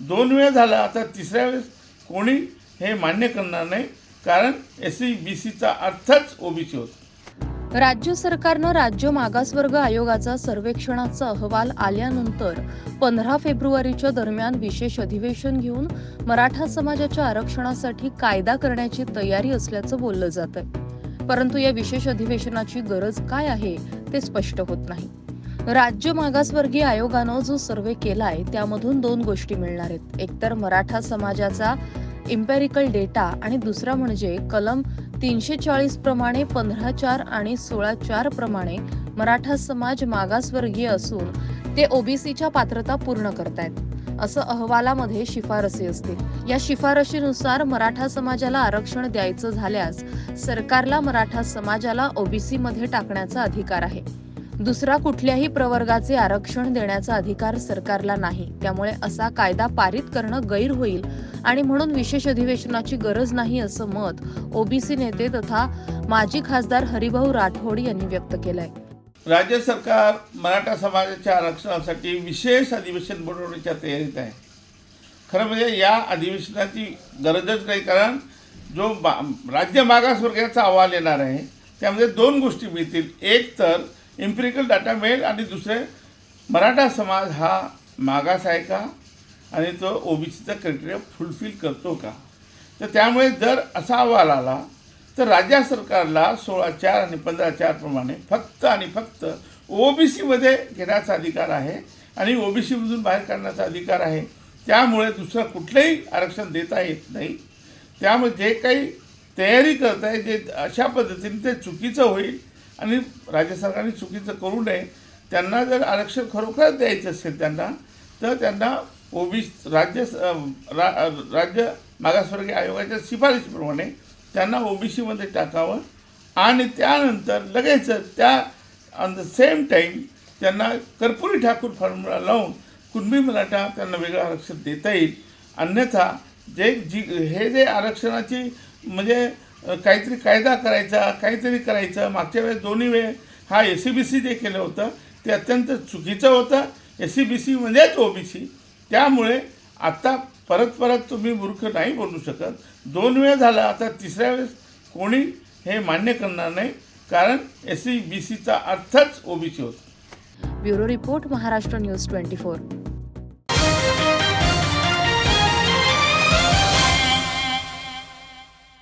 दोन वेळा झाला आता तिसऱ्या वेळेस कोणी हे मान्य करणार नाही कारण एस सी बी सीचा अर्थच ओबीसी होता. राज्य सरकारनं राज्य मागासवर्ग आयोगाचा सर्वेक्षणाचा अहवाल आल्यानंतर पंधरा फेब्रुवारीच्या दरम्यान विशेष अधिवेशन घेऊन मराठा समाजाच्या आरक्षणासाठी कायदा करण्याची तयारी असल्याचं बोललं जात आहे परंतु या विशेष अधिवेशनाची गरज काय आहे ते स्पष्ट होत नाही. राज्य मागासवर्गीय आयोगानं जो सर्वे केलाय त्यामधून दोन गोष्टी मिळणार आहेत. एकतर मराठा समाजाचा इम्पेरिकल डेटा आणि दुसरा म्हणजे कलम तीनशे चाळीस प्रमाणे पंधरा चार आणि सोळा चार प्रमाणे मराठा समाज मागासवर्गीय असून ते ओबीसीच्या पात्रता पूर्ण करतायत. असं अहवालामध्ये शिफारसी असतील या शिफारशीनुसार मराठा समाजाला आरक्षण द्यायचं झाल्यास सरकारला मराठा समाजाला ओबीसी मध्ये टाकण्याचा अधिकार आहे. दुसरा कुठल्याही प्रवर्गाचे आरक्षण देण्याचा अधिकार सरकारला नाही. त्यामुळे असा कायदा पारित करणं गैर होईल आणि म्हणून विशेष अधिवेशनाची गरज नाही असं मत ओबीसी नेते तथा माजी खासदार हरिभाऊ राठोड यांनी व्यक्त केलंय. राज्य सरकार मराठा समाजाच्या आरक्षणासाठी विशेष अधिवेशन बोलवण्याच्या तयारीत आहे. खरं म्हणजे या अधिवेशनाची गरजच नाही कारण जो राज्य मागासवर्गाचा अहवाल येणार आहे त्यामध्ये दोन गोष्टी मिळतील. एक तर इम्पिरिकल डाटा मिळेल आणि दुसरे मराठा समाज हा मागास आहे का? आणि तो ओबीसीचा क्रायटेरिया फुलफिल करतो का? तर त्यामुळे जर असा अहवाल आला तर राज्य सरकारला सोळा चार आणि पंधरा चारप्रमाणे फक्त आणि फक्त ओबीसीमध्ये घेण्याचा अधिकार आहे आणि ओबीसीमधून बाहेर काढण्याचा अधिकार आहे. त्यामुळे दुसरं कुठलंही आरक्षण देता येत नाही. त्यामुळे जे काही तयारी करत आहे जे अशा पद्धतीने ते चुकीचं होईल आणि राज्य सरकारने चुकीचं करू नये त्यांना जर आरक्षण खरोखरच द्यायचं असेल त्यांना तर त्यांना ओबीसी राज्य रा राज्य मागासवर्गीय आयोगाच्या शिफारशीप्रमाणे त्यांना ओबीसीमध्ये टाकावं आणि त्यानंतर लगेच त्या ऑन द सेम टाईम त्यांना कर्पुरी ठाकूर फॉर्म्युला लावून कुणबी मराठा त्यांना वेगळं आरक्षण देता येईल. अन्यथा जे जी हे जे आरक्षणाची म्हणजे काहीतरी कायदा करायचा काहीतरी करायचं. मागच्या वेळेस दोन्ही वेळ हा एस सी बी सी जे केलं होतं ते अत्यंत चुकीचं होतं. एस सी बी सी म्हणजेच ओ बी सी त्यामुळे आता परत परत तुम्ही मूर्ख नाही बोलू शकत. दोन वेळ झाला आता तिसऱ्या वेळेस कोणी हे मान्य करणार नाही कारण एस सी बी सीचा अर्थच ओ बी सी होता. Bureau report Maharashtra news twenty four.